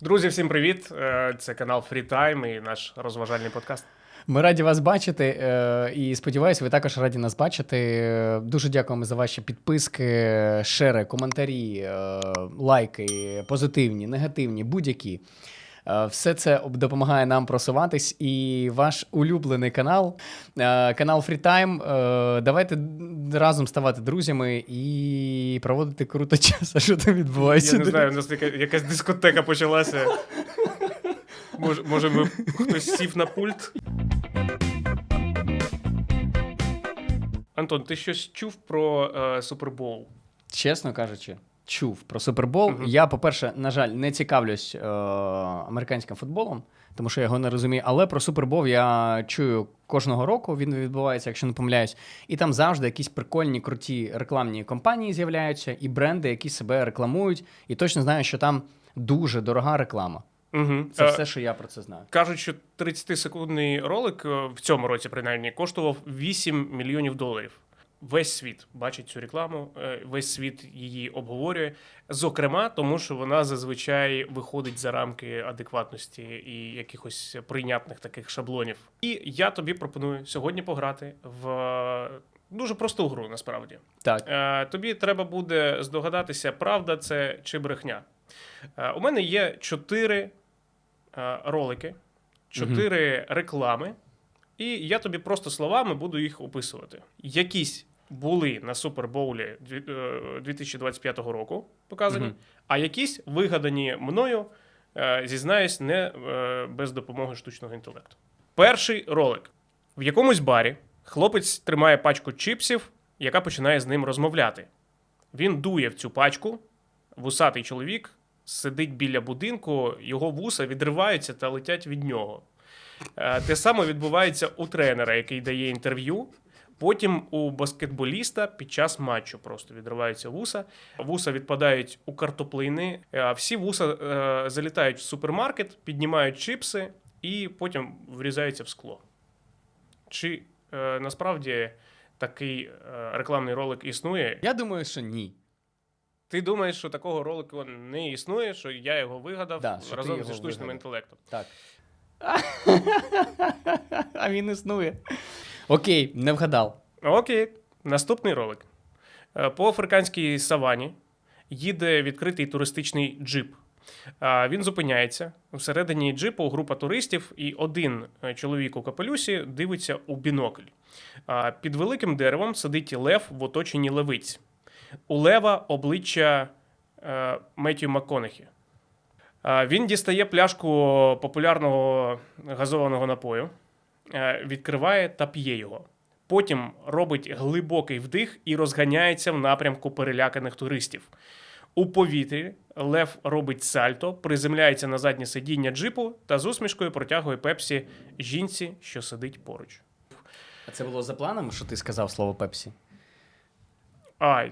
Друзі, всім привіт! Е, Це канал FreeTime і наш розважальний подкаст. Ми раді вас бачити е, і сподіваюся, ви також раді нас бачити. Дуже дякуємо за ваші підписки, шери, коментарі, е, лайки, позитивні, негативні, будь-які. Е, Все це допомагає нам просуватись. І ваш улюблений канал, е, канал Freetime. е, Давайте разом ставати друзями і проводити круто час. А що там відбувається? Я не знаю, у нас якась дискотека почалася. Може, може ми хтось сів на пульт? Антон, ти щось чув про е, Супербоул? Чесно кажучи, чув про Супербол. Мгм. Я, по-перше, на жаль, не цікавлюсь е, американським футболом, тому що я його не розумію. Але про Супербол я чую кожного року. Він відбувається, якщо не помиляюсь. І там завжди якісь прикольні, круті рекламні компанії з'являються, і бренди, які себе рекламують. І точно знаю, що там дуже дорога реклама. Угу. Це все, що я про це знаю. Кажуть, що 30-секундний ролик е, в цьому році, принаймні, коштував 8 мільйонів доларів. Весь світ бачить цю рекламу, е, весь світ її обговорює. Зокрема, тому що вона зазвичай виходить за рамки адекватності і якихось прийнятних таких шаблонів. І я тобі пропоную сьогодні пограти в е, дуже просту гру, насправді. Так. Е, Тобі треба буде здогадатися, правда це чи брехня. У мене є чотири ролики, чотири реклами, і я тобі просто словами буду їх описувати. Якісь були на Супербоулі е, 2025 року показані, Мгм. а якісь вигадані мною, е, зізнаюсь, не е, без допомоги штучного інтелекту. Перший ролик. В якомусь барі хлопець тримає пачку чіпсів, яка починає з ним розмовляти. Він дує в цю пачку, вусатий чоловік сидить біля будинку, його вуса відриваються та летять від нього. Е, Те саме відбувається у тренера, який дає інтерв'ю. Потім у баскетболіста під час матчу просто відриваються вуса. Вуса відпадають у картоплини. Е, Всі вуса е, залітають в супермаркет, піднімають чипси і потім врізаються в скло. Чи е, насправді такий е, рекламний ролик існує? Я думаю, що ні. Ти думаєш, що такого ролику не існує, що я його вигадав Да, разом його зі штучним вигадав. інтелектом? Так. а він існує. Окей, не вгадав. Окей, наступний ролик. Е, По африканській савані їде відкритий туристичний джип. Він зупиняється. Всередині джипу група туристів, і один е, чоловік у капелюсі дивиться у бінокль. Під великим деревом сидить лев в оточенні левиць. У лева обличчя е, Меттю МакКонахі. Він дістає пляшку популярного газованого напою, е, відкриває та п'є його. Потім робить глибокий вдих і розганяється в напрямку переляканих туристів. У повітрі Лев робить сальто, приземляється на заднє сидіння джипу та з усмішкою протягує пепсі жінці, що сидить поруч. А це було за планом, що ти сказав слово Пепсі? А,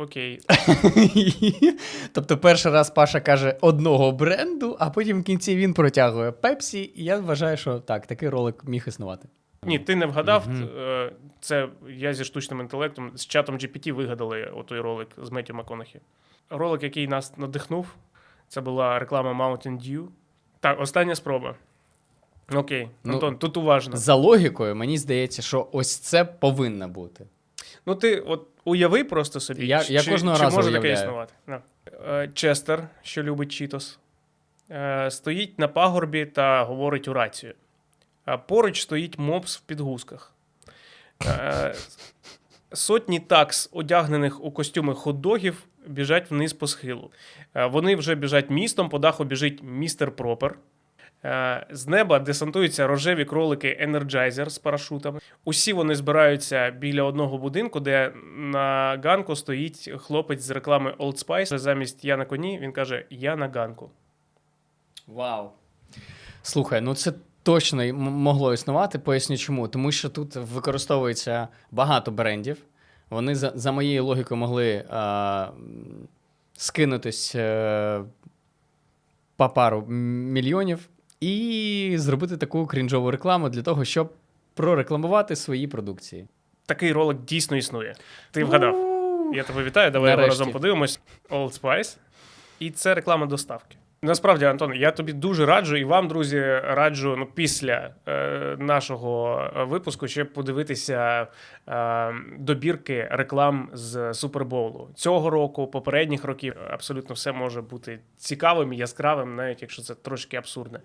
окей. тобто, перший раз Паша каже одного бренду, а потім в кінці він протягує Пепсі, і я вважаю, що так, такий ролик міг існувати. Ні, ти не вгадав. Е, Це я зі штучним інтелектом, з чатом GPT вигадали отой ролик з Меттю МакКонахі. Ролик, який нас надихнув, це була реклама Mountain Dew. Так, остання спроба. Окей, Ну, тут уважно. За логікою, мені здається, що ось це повинно бути. Ну, ти от уяви просто собі. Я- чи, я кожного чи разу може таке існувати. Да. Е, Честер, що любить Чітос, е, стоїть на пагорбі та говорить у рацію. А поруч стоїть мопс в підгузках. Е, Сотні такс, одягнених у костюми хот-догів, біжать вниз по схилу. Вони вже біжать містом, по даху біжить містер Пропер. Е, З неба десантуються рожеві кролики Energizer з парашутами. Усі вони збираються біля одного будинку, де на ганку стоїть хлопець з реклами Old Spice. Замість я на коні він каже: Я на ганку. Вау. Слухай, ну це точно могло існувати. Поясню чому. Тому що тут використовується багато брендів. Вони за, за моєю логікою могли а, скинутись е, по пару мільйонів і зробити таку крінжову рекламу для того, щоб прорекламувати свої продукції. Такий ролик дійсно існує. Ти вгадав. Я тебе вітаю, давай його разом подивимось. Old Spice. І це реклама доставки. Насправді, Антон, я тобі дуже раджу і вам, друзі, раджу ну, після е, нашого випуску ще подивитися е, добірки реклам з Суперболу Цього року, попередніх років, абсолютно все може бути цікавим і яскравим, навіть якщо це трошки абсурдне.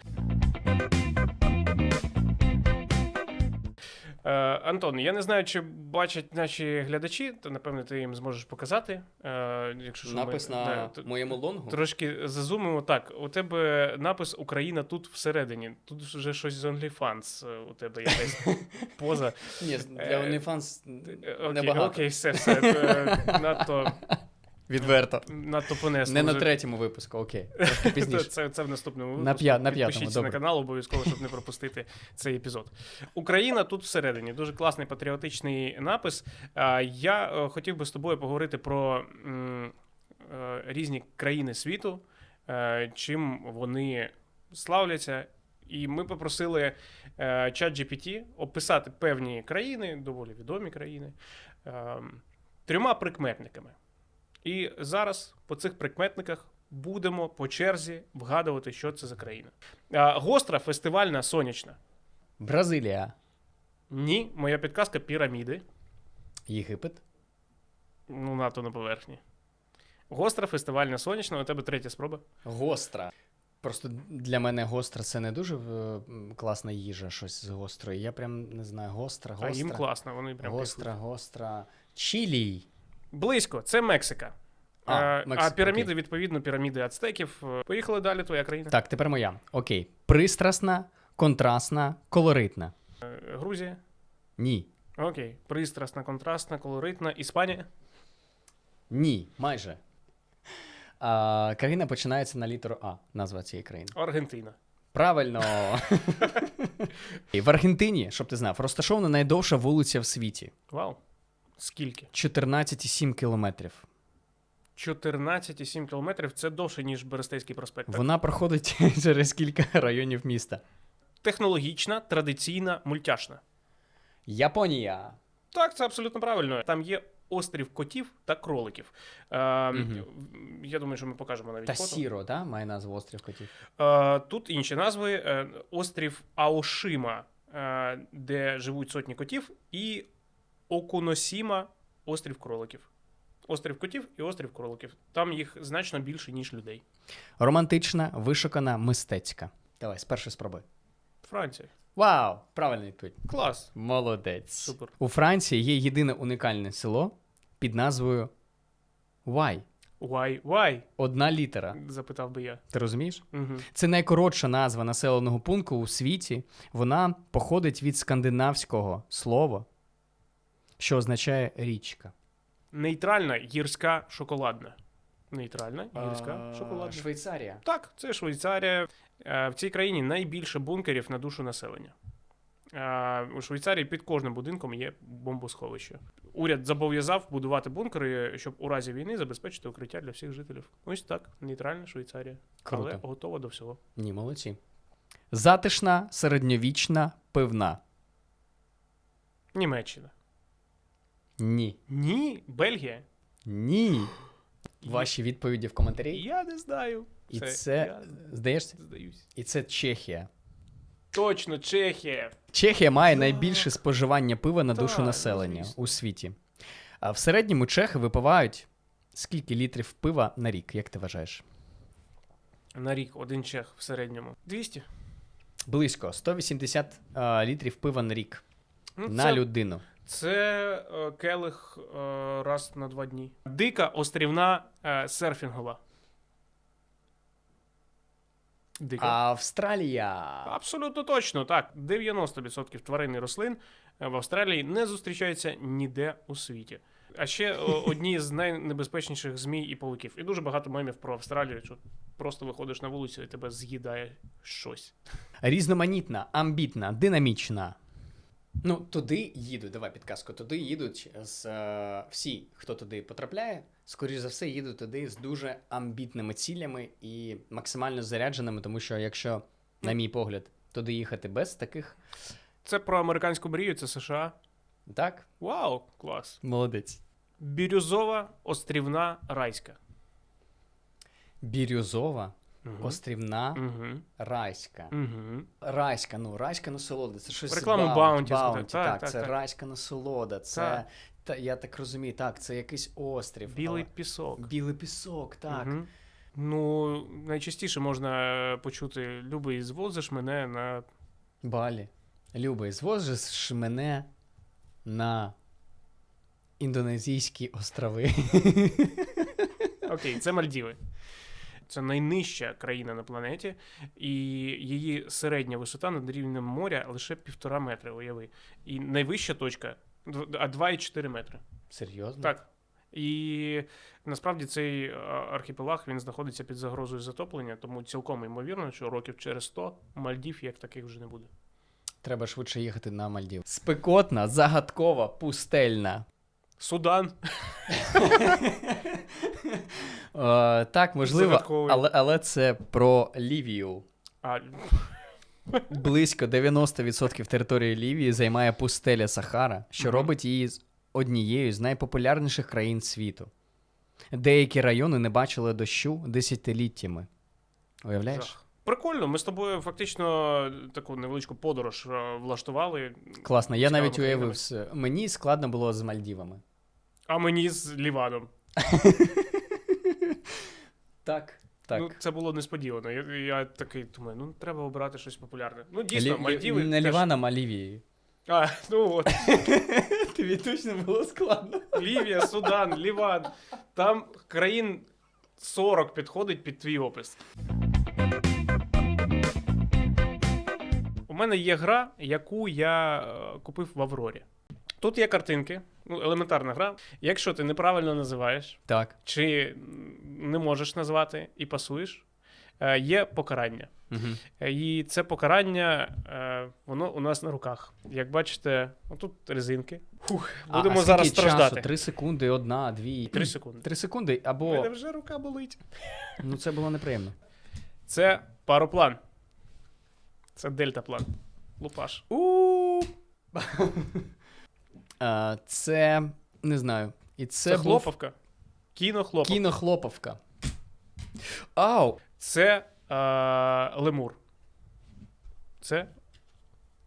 Антон, я не знаю, чи бачать наші глядачі, то напевно ти їм зможеш показати. Е, якщо що ми- Напис да, на т- моєму лонгу. Трошки зазумимо. Так, у тебе напис Україна тут всередині. Тут вже щось з OnlyFans. е, У тебе якась поза. Ні, для Е, OnlyFans Окей, небагато. окей, все, все. е, Надто, Відверто. надто понесло. Не на третьому випуску, окей. Трошки пізніше. Це, це в наступному На випуску. п'я- на п'ятому, Підпишіться добре. на канал обов'язково, щоб не пропустити цей епізод. Україна тут всередині. Дуже класний патріотичний напис. Я е, хотів би з тобою поговорити про е, різні країни світу, е, чим вони славляться. І ми попросили е, ChatGPT описати певні країни, доволі відомі країни, е, трьома прикметниками. І зараз по цих прикметниках будемо по черзі вгадувати, що це за країна. А, гостра, фестивальна, сонячна. Бразилія. Ні, моя підказка піраміди. Єгипет. Ну, НАТО на поверхні. Гостра, фестивальна, сонячна. У тебе третя спроба. Гостра. Просто для мене гостра це не дуже е, класна їжа, щось з гострою. Я прям не знаю, гостра, гостра. А їм класно, вони прям Гостра, кайфують. гостра. Чилій. Близько, це Мексика. А, А, Мексика, а піраміди, окей. відповідно, піраміди ацтеків. Поїхали далі, твоя країна. Так, тепер моя. Окей. Пристрасна, контрастна, колоритна. Е, Грузія. Ні. Окей. Пристрасна, контрастна, колоритна. Іспанія. Ні, майже. А, країна починається на літеру А, назва цієї країни. Аргентина. Правильно. В Аргентині, щоб ти знав, розташована найдовша вулиця в світі. Вау. Скільки? 14,7 кілометрів. 14,7 кілометрів це довше, ніж Берестейський проспект. так? Вона проходить через кілька районів міста. Технологічна, традиційна, мультяшна. Японія. Так, це абсолютно правильно. Там є острів котів та кроликів. Е, Мгм. Я думаю, що ми покажемо навіть Та фото. Сіро, да? має назву острів котів. Е, Тут інші назви: Е, острів Аошима, е, де живуть сотні котів, і Окуносіма, острів кроликів. Острів котів і острів кроликів. Там їх значно більше, ніж людей. Романтична, вишукана, мистецька. Давай, з першої спроби. Франція. Вау! Правильна відповідь. Клас. Молодець. Супер. У Франції є єдине унікальне село під назвою Вай. Why? Why? Одна літера. Запитав би я. Ти розумієш? Угу. Це найкоротша назва населеного пункту у світі. Вона походить від скандинавського слова, що означає річка. Нейтральна гірська шоколадна. Нейтральна гірська шоколадна. Швейцарія. Так, це Швейцарія. Е, В цій країні найбільше бункерів на душу населення. Е, У Швейцарії під кожним будинком є бомбосховище. Уряд зобов'язав будувати бункери, щоб у разі війни забезпечити укриття для всіх жителів. Ось так, нейтральна Швейцарія. Круто. Але готова до всього. Ні, молодці. Затишна, середньовічна, пивна. Німеччина. Ні. Ні, Бельгія. Ні. Ваші відповіді в коментарі. Я не знаю. І це, я здаєшся? здаюсь. І це Чехія. Точно, Чехія. Чехія має Так. найбільше споживання пива на душу Так, населення звісно. у світі. А в середньому чехи випивають скільки літрів пива на рік, як ти вважаєш? На рік один чех в середньому. 200. Близько 180 а, літрів пива на рік Ну, на це, людину. Це е, келих е, раз на два дні. Дика острівна е, серфінгова. Дика. Австралія. Абсолютно точно, так. 90% тварин і рослин в Австралії не зустрічаються ніде у світі. А ще одні з найнебезпечніших змій і павуків. І дуже багато мемів про Австралію, що просто виходиш на вулицю і тебе з'їдає щось. Різноманітна, амбітна, динамічна. Ну, туди їдуть, давай підказку. Туди їдуть з е, всі, хто туди потрапляє, скоріш за все, їдуть туди з дуже амбітними цілями і максимально зарядженими, тому що якщо, на мій погляд, туди їхати без таких. Це про американську мрію, це США. Так, Вау, клас. молодець. Бірюзова, острівна, райська. Бірюзова. Мгм. Острівна, Угу. райська. Угу. Райська, ну райська насолода. Це щось Рекламу Bounty, Bounty Bounty, так, Так, так, це так. райська насолода. Це Так. та, я так розумію, так, це якийсь острів. Білий але- пісок. білий пісок, так. Мгм. Ну, найчастіше можна почути Любий, звозиш мене на. Балі. Любий, звозиш мене на індонезійські острови. Окей, це Мальдіви. Це найнижча країна на планеті, і її середня висота над рівнем моря лише півтора метри, уяви. І найвища точка а 2,4 метри. Серйозно? Так. І насправді цей е, архіпелаг він знаходиться під загрозою затоплення, тому цілком ймовірно, що років через 100 Мальдів як таких вже не буде. Треба швидше їхати на Мальдів. Спекотна, загадкова, пустельна. Судан. Е, так, можливо, Загадковий. але, але це про Лівію. А, Близько 90% території Лівії займає пустеля Сахара, що Мгм. робить її з- однією з найпопулярніших країн світу. Деякі райони не бачили дощу десятиліттями. Уявляєш? жах. Прикольно, ми з тобою фактично таку невеличку подорож е, влаштували, Класно, я Цікавими навіть уявив, країнами. с- мені складно було з Мальдівами. А мені з Ліваном. Так, так. Ну, це було несподівано. Я, я такий думаю, ну треба обирати щось популярне. Ну, дійсно, Лі- Мальдіви. Не теж- Ліваном, а Лівією. А, ну от. Тобі точно було складно. Лівія, Судан, Ліван. Там країн 40 підходить під твій опис. У мене є гра, яку я е, купив в Аврорі. Тут є картинки, ну, елементарна гра. Якщо ти неправильно називаєш, Так. чи не можеш назвати і пасуєш, е, є покарання. Угу. І це покарання, е, воно у нас на руках. Як бачите, отут резинки. Фух, будемо а, а зараз страждати. Часу? Три секунди, одна, дві. Три секунди. Три секунди, У або. мене вже рука болить. Ну, це було неприємно. Це пароплан. Це дельтаплан. Лупаш. У. А, Це. Не знаю. І це, Це, був хлоповка. Кінохлоповка. кінохлоповка. Ау! Це е, лемур. Це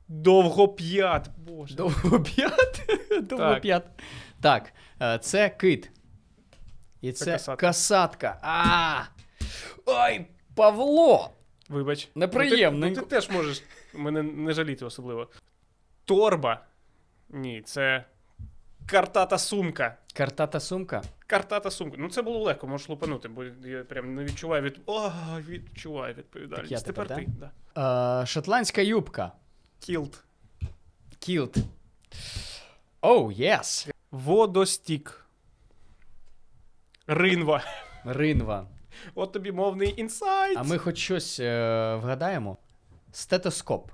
довгоп'ят. Боже. Довгоп'ят. Довгоп'ят. Так, е, це кит. І Це це, касатка. касатка. А! Ой, Павло! Вибач. Неприємненько. Ну, ти, ну, ти теж можеш мене не жаліти особливо. Торба. Ні, це картата сумка. Картата сумка. Картата сумка. Ну це було легко, можеш лупанути, бо я прям не відчуваю від. О, відчуваю відповідальність. Так я Тепер тепер, ти. Да. Е, шотландська юбка. Кілт. Кілт. Оу, єс. Водостік. Ринва. Ринва. От тобі мовний інсайт. А ми хоч щось е, вгадаємо? Стетоскоп.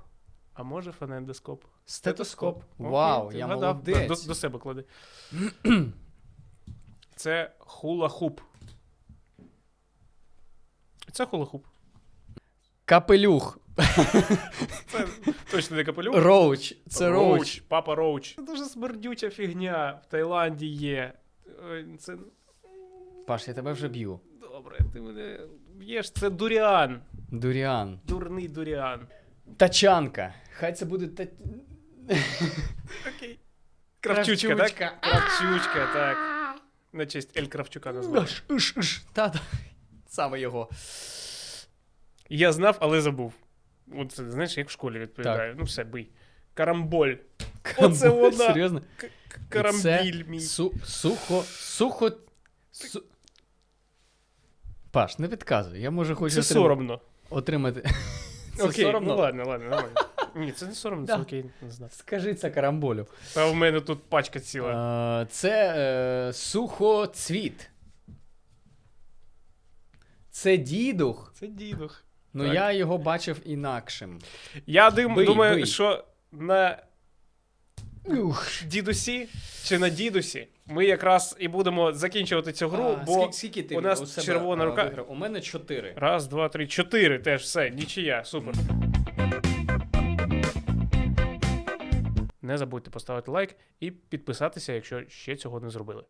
А може фонендоскоп? Стетоскоп. Окей, Вау, ти я вгадав. молодець. До, до себе клади. Це хула-хуп. Це хула-хуп. Капелюх. Це точно не капелюх. Роуч. Це роуч. Папа Роуч. Це дуже смердюча фігня. В Таїланді є. Ой, Це Паш, я тебе вже б'ю. добре, ти мене б'єш. Це дуріан. Дуріан. Дурний дуріан. Тачанка. Хай це буде та... Окей. Кравчучка, так? Кравчучка. Так. На честь Ель Кравчука назвали. Та. Саме його. Я знав, але забув. От знаєш, як в школі відповідаю. Ну все, бий. Карамболь. Оце вона. Серйозно? Карамбіль мій. Сухо, сухо... Паш, не підказуй. Я може хочу Це соромно. отримати... Окей, соромно? ну ладно, ладно, нормально. Ні, це не соромно, це Да. окей, не знаю. Скажи це карамболю. Та в мене тут пачка ціла. Е, Це е, сухоцвіт. Це дідух. Це дідух. Ну Так. я його бачив інакшим. Я дим, Бий, думаю, бий. що на Ух. дідусі чи на дідусі ми якраз і будемо закінчувати цю гру, А, бо скільки, скільки ти у нас у себе, червона а, рука. виграв? У мене чотири. раз, два, три, чотири теж все, нічия, супер. Не забудьте поставити лайк і підписатися, якщо ще цього не зробили.